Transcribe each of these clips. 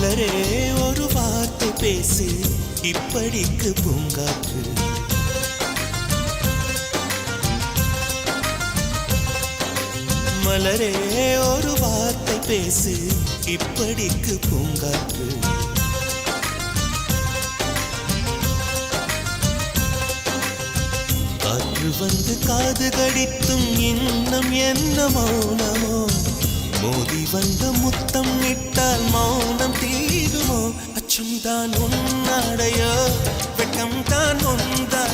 மலரே ஒரு வார்த்தை பேசு இப்படிக்கு பூங்காற்று. மலரே ஒரு வார்த்தை பேசு இப்படிக்கு பூங்காற்று. காற்று வந்து காது கடித்தும் இன்னும் என்ன மௌனம்? மோதி வந்த முத்தம் இட்டால் மௌனம் தீருமோ? அச்சம் தான் உன்னாடையோ வெட்கம் தான் உந்தானையோ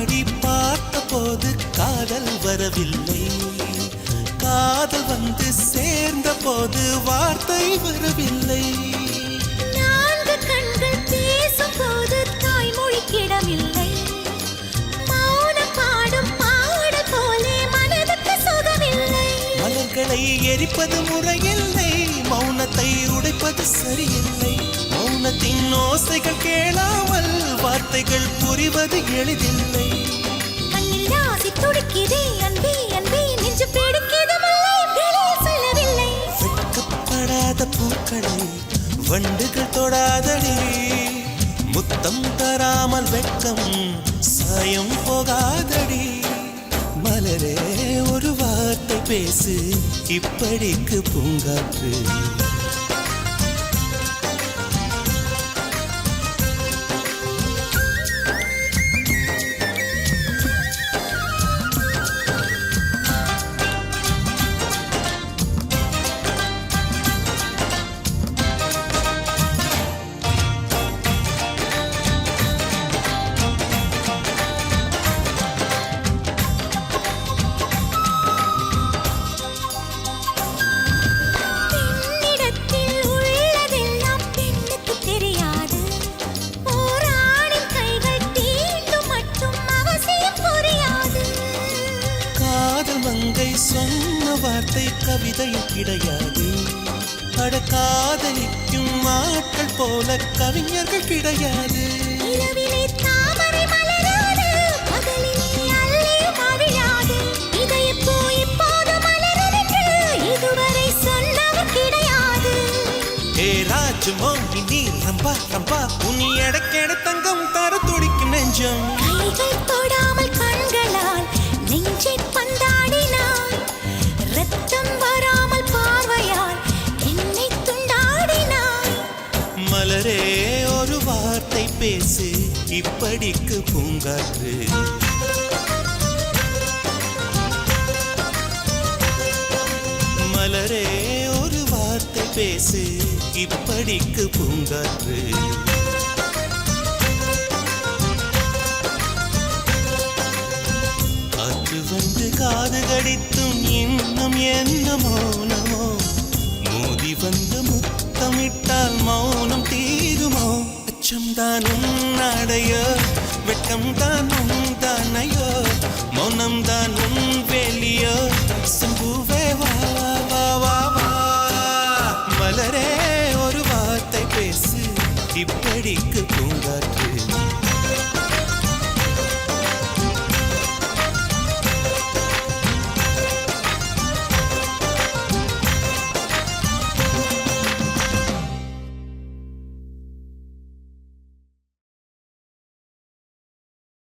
வார்த்தையாடி பார்த்த போது காதல் வரவில்லை. காதல் வந்து சேர்ந்த போது வார்த்தை வரவில்லை. மலர்களை எரிப்பது முறையில்லை. மௌனத்தை உடைப்பது சரியில்லை. மௌனத்தின் ஓசைகள் கேளாமல் வார்த்தைகள் புரிவது எளிதில்லை. வெட்கப்படாத பூக்களை வண்டுகள் தொடாதடி. முத்தம் தராமல் வெட்கம் சாயம் போகாதடி. மலரே ஒரு வார்த்தை பேசு இப்படிக்கு பூங்காற்று. சொன்ன வார்த்தை கவிதையும் கிடையாது. அட காதலிக்கும் ஆட்கள் போல கவிஞர்கள் கிடையாது. மலரே ஒரு வார்த்தை பேசு இப்படிக்கு பூங்காற்று. மலரே ஒரு வார்த்தை பேசு இப்படிக்கு பூங்காற்று. காற்று வந்து காது கடித்தும் இன்னும் என்ன மௌனமோ? தான் உன்னாடையோ வெட்கம் தான் உன் தானையோ மௌனம் தான் உன் வேலியோ? சம்புவே வா வா வா வா மலரே ஒரு வார்த்தை பேசு. இப்படிக்கு பூங்காற்று